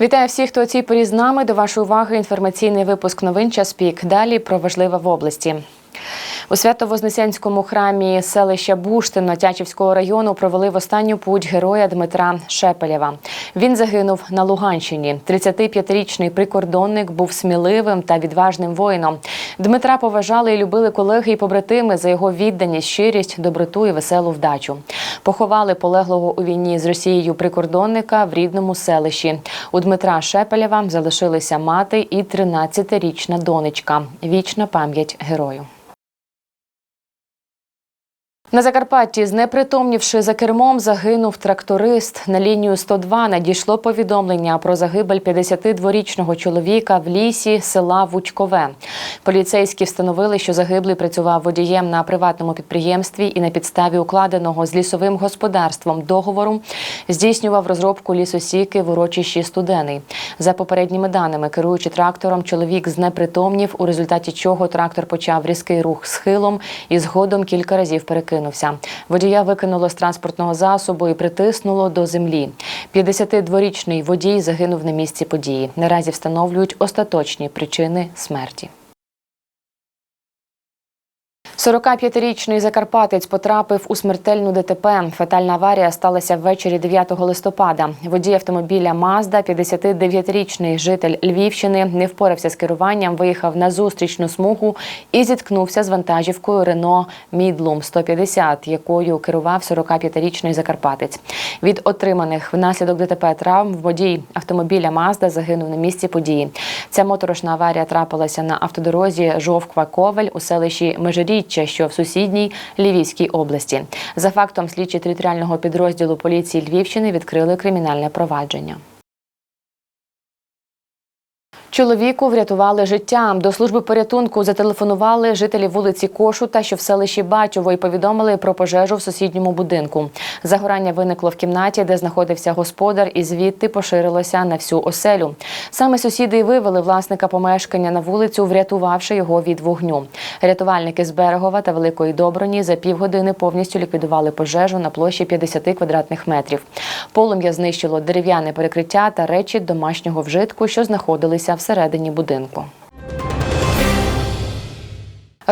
Вітаю всіх, хто у цій порі з нами. До вашої уваги інформаційний випуск новин час пік. Далі про важливе в області. У Свято-Вознесенському храмі селища Буштино Тячівського району провели в останню путь героя Дмитра Шепелєва. Він загинув на Луганщині. 35-річний прикордонник був сміливим та відважним воїном. Дмитра поважали і любили колеги і побратими за його відданість, щирість, доброту і веселу вдачу. Поховали полеглого у війні з Росією прикордонника в рідному селищі. У Дмитра Шепелєва залишилися мати і 13-річна донечка. Вічна пам'ять герою. На Закарпатті, знепритомнівши за кермом, загинув тракторист. На лінію 102 надійшло повідомлення про загибель 52-річного чоловіка в лісі села Вучкове. Поліцейські встановили, що загиблий працював водієм на приватному підприємстві і на підставі укладеного з лісовим господарством договору здійснював розробку лісосіки в урочищі Студений. За попередніми даними, керуючи трактором, чоловік знепритомнів, у результаті чого трактор почав різкий рух схилом і згодом кілька разів перекинувся. Водія викинуло з транспортного засобу і притиснуло до землі. 52-річний водій загинув на місці події. Наразі встановлюють остаточні причини смерті. 45-річний закарпатець потрапив у смертельну ДТП. Фатальна аварія сталася ввечері 9 листопада. Водій автомобіля Мазда, 59-річний житель Львівщини, не впорався з керуванням, виїхав на зустрічну смугу і зіткнувся з вантажівкою Рено Мідлум 150, якою керував 45-річний закарпатець. Від отриманих внаслідок ДТП травм водій автомобіля Мазда загинув на місці події. Ця моторошна аварія трапилася на автодорозі Жовква-Ковель у селищі Межиріччя, що в сусідній Львівській області. За фактом слідчі територіального підрозділу поліції Львівщини відкрили кримінальне провадження. Чоловіку врятували життя. До служби порятунку зателефонували жителі вулиці Кошута, що в селищі Бачово, і повідомили про пожежу в сусідньому будинку. Загорання виникло в кімнаті, де знаходився господар, і звідти поширилося на всю оселю. Саме сусіди й вивели власника помешкання на вулицю, врятувавши його від вогню. Рятувальники з Берегова та Великої Доброні за півгодини повністю ліквідували пожежу на площі 50 квадратних метрів. Полум'я знищило дерев'яне перекриття та речі домашнього вжитку, що знаходилися всередині будинку.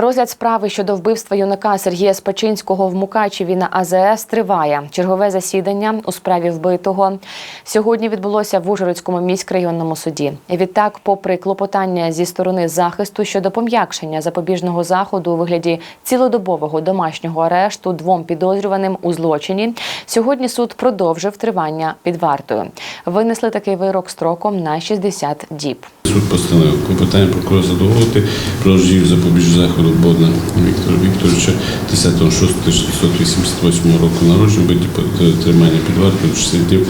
Розгляд справи щодо вбивства юнака Сергія Спачинського в Мукачеві на АЗС триває. Чергове засідання у справі вбитого сьогодні відбулося в Ужгородському міськрайонному суді. Відтак, попри клопотання зі сторони захисту щодо пом'якшення запобіжного заходу у вигляді цілодобового домашнього арешту двом підозрюваним у злочині, сьогодні суд продовжив тривання під вартою. Винесли такий вирок строком на 60 діб. Суд постановив клопотання прокурора задоволити про запобіжного заходу Бодна Віктора Вікторовича 10.06.1988 року народження биті по- тримання під вартою 60 днів,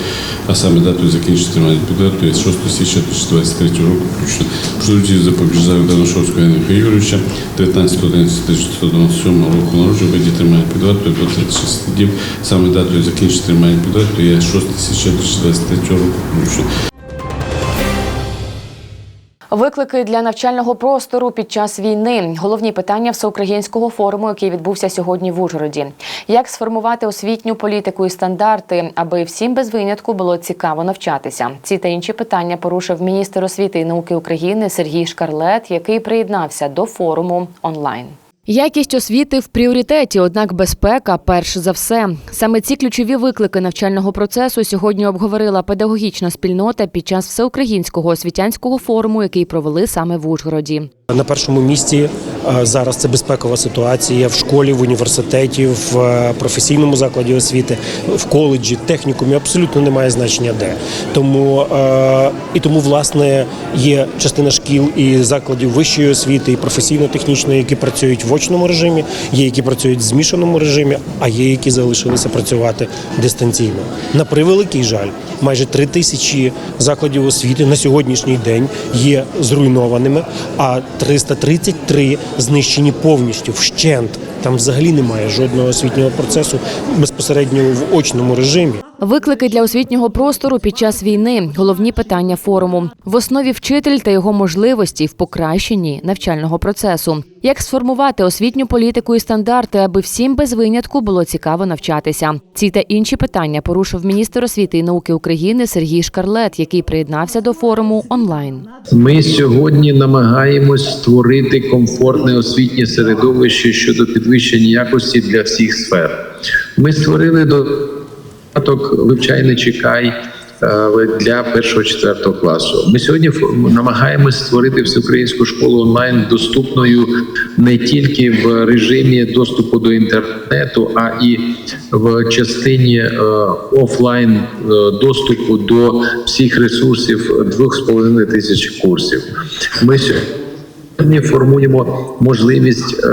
а саме датою закінчення тримання під вартою 6 січня 2023 року включно. Запобіжного заходу Даношовського Генріха Юрійовича 19.11.1997 року народження биті тримання під вартою до 36 днів, саме датою закінчення тримання під вартою є 6 січня 2023 року включно. Виклики для навчального простору під час війни головні питання всеукраїнського форуму, який відбувся сьогодні в Ужгороді. Як сформувати освітню політику і стандарти, аби всім без винятку було цікаво навчатися? Ці та інші питання порушив міністр освіти і науки України Сергій Шкарлет, який приєднався до форуму онлайн. Якість освіти в пріоритеті, однак безпека перш за все. Саме ці ключові виклики навчального процесу сьогодні обговорила педагогічна спільнота під час всеукраїнського освітянського форуму, який провели саме в Ужгороді. На першому місці е, зараз це безпекова ситуація в школі, в університеті, в е, професійному закладі освіти, в коледжі, технікумі абсолютно немає значення де. Тому е, і тому, власне, є частина шкіл і закладів вищої освіти і професійно-технічної, які працюють в очному режимі, є які працюють в змішаному режимі, а є які залишилися працювати дистанційно. На превеликий жаль, майже три тисячі закладів освіти на сьогоднішній день є зруйнованими, а 333 знищені повністю вщент. Там взагалі немає жодного освітнього процесу безпосередньо в очному режимі. Виклики для освітнього простору під час війни головні питання форуму. В основі вчитель та його можливості в покращенні навчального процесу. Як сформувати освітню політику і стандарти, аби всім без винятку було цікаво навчатися? Ці та інші питання порушив міністр освіти і науки України Сергій Шкарлет, який приєднався до форуму онлайн. Ми сьогодні намагаємось створити комфортне освітнє середовище щодо підвищення якості для всіх сфер. Ми створили додаток вивчай не чекай е, для першого четвертого класу. Ми сьогодні намагаємось створити всеукраїнську школу онлайн доступною не тільки в режимі доступу до інтернету, а і в частині е, офлайн е, доступу до всіх ресурсів 2,5 тисяч курсів. Ми сьогодні формуємо можливість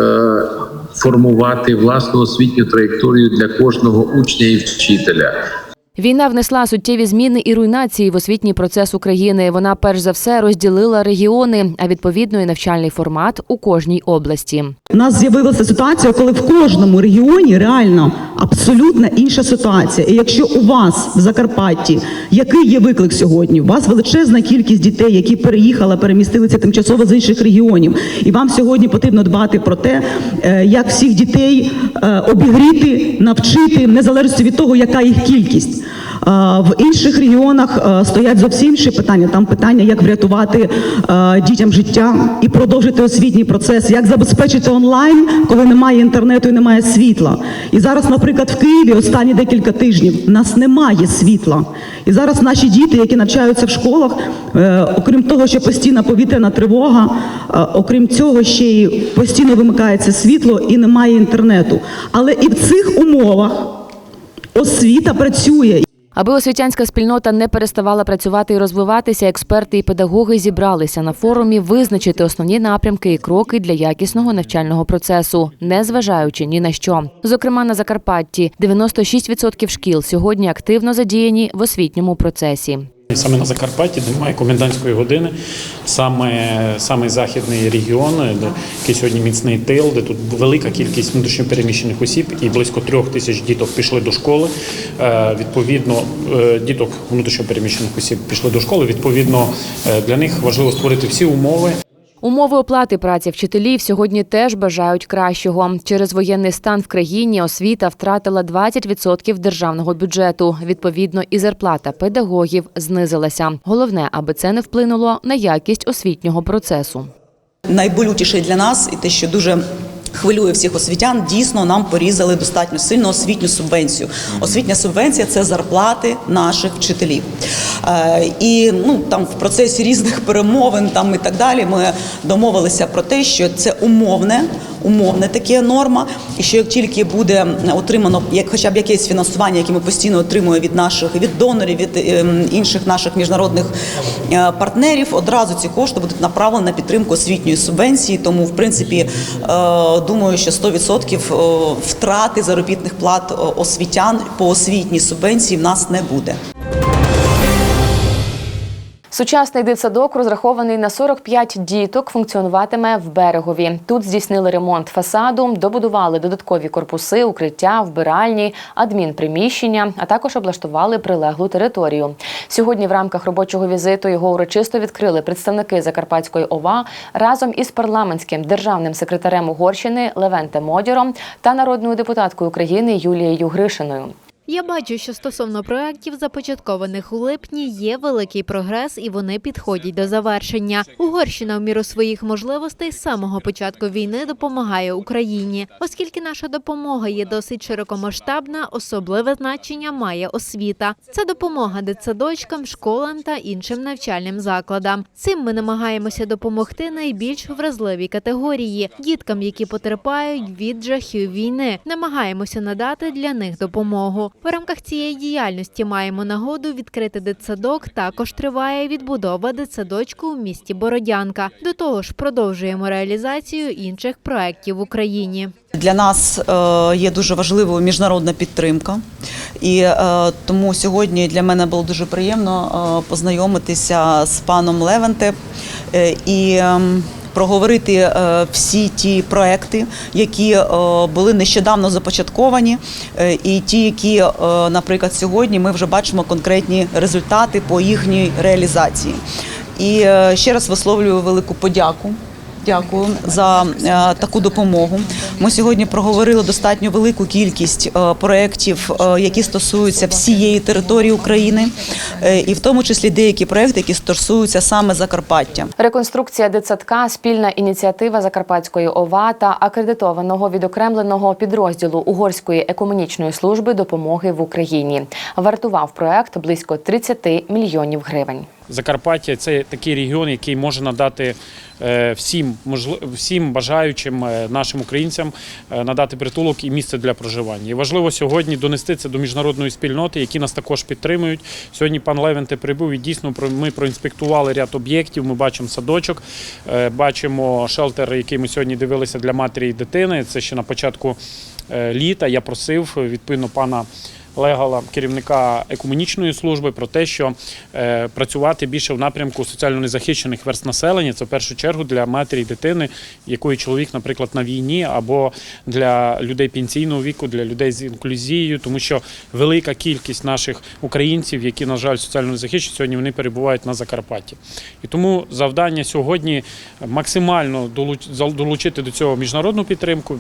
формувати власну освітню траєкторію для кожного учня і вчителя. Війна внесла суттєві зміни і руйнації в освітній процес України. Вона перш за все розділила регіони, а відповідно і навчальний формат у кожній області. У нас з'явилася ситуація, коли в кожному регіоні реально абсолютно інша ситуація. І якщо у вас в Закарпатті який є виклик сьогодні? У вас величезна кількість дітей, які переїхали, перемістилися тимчасово з інших регіонів, і вам сьогодні потрібно дбати про те, е, як всіх дітей е, обігріти, навчити, незалежно від того, яка їх кількість. Е, В інших регіонах е, стоять зовсім інші питання. Там питання, як врятувати е, дітям життя і продовжити освітній процес, як забезпечити онлайн, коли немає інтернету і немає світла. І зараз, наприклад, в Києві останні декілька тижнів в нас немає світла. І зараз наші діти, які навчаються в школах, окрім того, що постійна повітряна тривога, окрім цього, ще й постійно вимикається світло і немає інтернету. Але і в цих умовах освіта працює. Аби освітянська спільнота не переставала працювати і розвиватися, експерти і педагоги зібралися на форумі визначити основні напрямки і кроки для якісного навчального процесу, не зважаючи ні на що. Зокрема, на Закарпатті 96% шкіл сьогодні активно задіяні в освітньому процесі. Саме на Закарпатті, немає комендантської години, саме, саме західний регіон, де який сьогодні міцний тил, де тут велика кількість внутрішньопереміщених осіб і близько трьох тисяч діток пішли до школи. Е, Відповідно, е, діток внутрішньопереміщених осіб пішли до школи. Відповідно, е, для них важливо створити всі умови Умови оплати праці вчителів сьогодні теж бажають кращого. Через воєнний стан в країні освіта втратила 20% державного бюджету. Відповідно, і зарплата педагогів знизилася. Головне, аби це не вплинуло на якість освітнього процесу. найболючіше для нас, і те, що дуже хвилює всіх освітян, дійсно нам порізали достатньо сильно освітню субвенцію. Освітня субвенція це зарплати наших вчителів. Е, І ну там в процесі різних перемовин там і так далі ми домовилися про те, що це умовне. Умовне таке норма, і що як тільки буде отримано як хоча б якесь фінансування, яке ми постійно отримуємо від наших від донорів, від ем, інших наших міжнародних е, партнерів, одразу ці кошти будуть направлені на підтримку освітньої субвенції. Тому, в принципі, е, думаю, що 100% е, втрати заробітних плат е, освітян по освітній субвенції в нас не буде. Сучасний дитсадок, розрахований на 45 діток, функціонуватиме в берегові. Тут здійснили ремонт фасаду, добудували додаткові корпуси, укриття, вбиральні, адмінприміщення, а також облаштували прилеглу територію. Сьогодні в рамках робочого візиту його урочисто відкрили представники Закарпатської ОВА разом із парламентським державним секретарем Угорщини Левентем Модіром та народною депутаткою України Юлією Гришиною. Я бачу, що стосовно проєктів, започаткованих у липні, є великий прогрес і вони підходять до завершення. Угорщина в міру своїх можливостей з самого початку війни допомагає Україні, оскільки наша допомога є досить широкомасштабна, особливе значення має освіта. Це допомога дитсадочкам, школам та іншим навчальним закладам. Цим ми намагаємося допомогти найбільш вразливій категорії діткам, які потерпають від жахів війни. Намагаємося надати для них допомогу. В рамках цієї діяльності маємо нагоду відкрити дитсадок. Також триває відбудова дитсадочку у місті Бородянка. До того ж, продовжуємо реалізацію інших проєктів в Україні. Для нас е, є дуже важливою міжнародна підтримка, і е, тому сьогодні для мене було дуже приємно е, познайомитися з паном Левенте. І ем, проговорити е, всі ті проекти, які е, були нещодавно започатковані, е, і ті, які, наприклад, сьогодні ми вже бачимо конкретні результати по їхній реалізації. І ще раз висловлюю велику подяку. Дякую за е, таку допомогу. Ми сьогодні проговорили достатньо велику кількість е, проєктів, е, які стосуються всієї території України, і в тому числі деякі проєкти, які стосуються саме Закарпаття. Реконструкція дитсадка, спільна ініціатива Закарпатської ОВА та акредитованого відокремленого підрозділу Угорської екомунічної служби допомоги в Україні. Вартував проект близько 30 мільйонів гривень. Закарпаття це такий регіон, який може надати е, всім всім бажаючим е, нашим українцям е, надати притулок і місце для проживання. І важливо сьогодні донести це до міжнародної спільноти, які нас також підтримують. Сьогодні пан Левенте прибув і дійсно ми проінспектували ряд об'єктів. Ми бачимо садочок, бачимо шелтер, який ми сьогодні дивилися для матері і дитини. Це ще на початку літа. Я просив відповідно пана. Легала, керівника екомунічної служби, про те, що е, працювати більше в напрямку соціально незахищених верст населення. Це в першу чергу для матері і дитини, якої чоловік, наприклад, на війні, або для людей пенсійного віку, для людей з інклюзією, тому що велика кількість наших українців, які, на жаль, соціально незахищені, сьогодні вони перебувають на Закарпатті. І тому завдання сьогодні максимально долуч- долучити до цього міжнародну підтримку.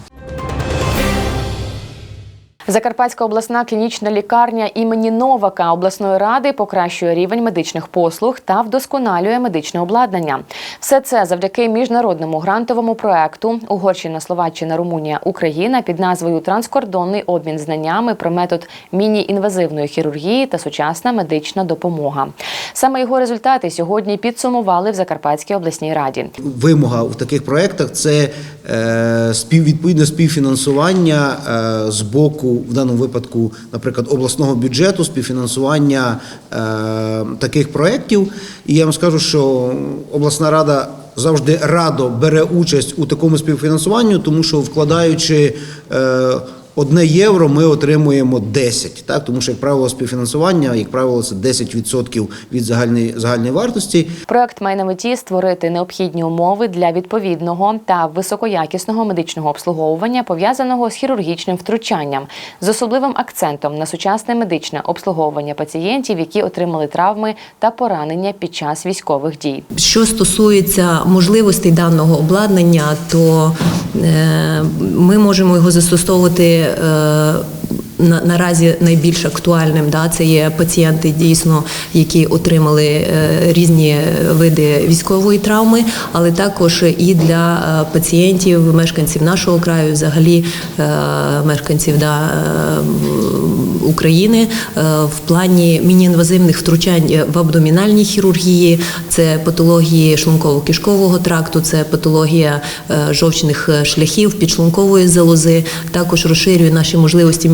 Закарпатська обласна клінічна лікарня імені Новака обласної ради покращує рівень медичних послуг та вдосконалює медичне обладнання. Все це завдяки міжнародному грантовому проекту Угорщина, Словаччина, Румунія, Україна під назвою Транскордонний обмін знаннями про метод міні-інвазивної хірургії та сучасна медична допомога. Саме його результати сьогодні підсумували в Закарпатській обласній раді. Вимога в таких проєктах це е, співвідповідне співфінансування е, з боку, в даному випадку, наприклад, обласного бюджету, співфінансування е, таких проєктів. І я вам скажу, що обласна рада завжди радо бере участь у такому співфінансуванні, тому що вкладаючи. Е, Одне євро ми отримуємо 10, так тому що як правило співфінансування, як правило, це 10% від загальної загальної вартості. Проект має на меті створити необхідні умови для відповідного та високоякісного медичного обслуговування, пов'язаного з хірургічним втручанням, з особливим акцентом на сучасне медичне обслуговування пацієнтів, які отримали травми та поранення під час військових дій. Що стосується можливостей даного обладнання, то е, ми можемо його застосовувати. Е, на, наразі найбільш актуальним да, це є пацієнти, дійсно, які отримали е, різні види військової травми, але також і для е, пацієнтів, мешканців нашого краю, взагалі е, мешканців да, е, України е, в плані мініінвазивних втручань в абдомінальній хірургії, це патології шлунково-кишкового тракту, це патологія е, жовчних шляхів, підшлункової залози. Також розширює наші можливості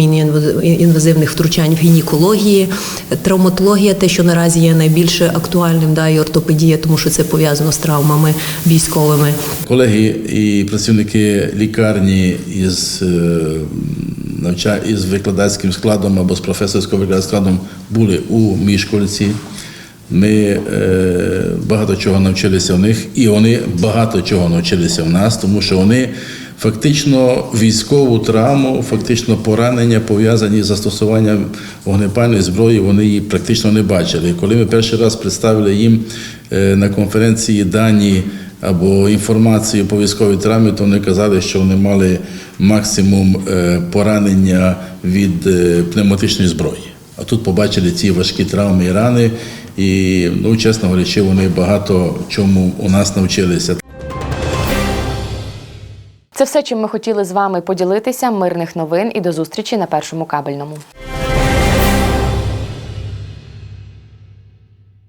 мініінвазивних втручань в гінекології, травматологія, те, що наразі є найбільш актуальним, да, і ортопедія, тому що це пов'язано з травмами військовими. Колеги і працівники лікарні із е, навча із викладацьким складом або з професорсько-викладацьким складом були у міжкольці. Ми е, багато чого навчилися в них, і вони багато чого навчилися в нас, тому що вони фактично військову травму, фактично поранення пов'язані з застосуванням вогнепальної зброї, вони її практично не бачили. Коли ми перший раз представили їм е, на конференції дані або інформацію по військовій травмі, то вони казали, що вони мали максимум е, поранення від е, пневматичної зброї. А тут побачили ці важкі травми і рани, і, ну, чесно говорячи, вони багато чому у нас навчилися. Це все, чим ми хотіли з вами поділитися. Мирних новин і до зустрічі на першому кабельному.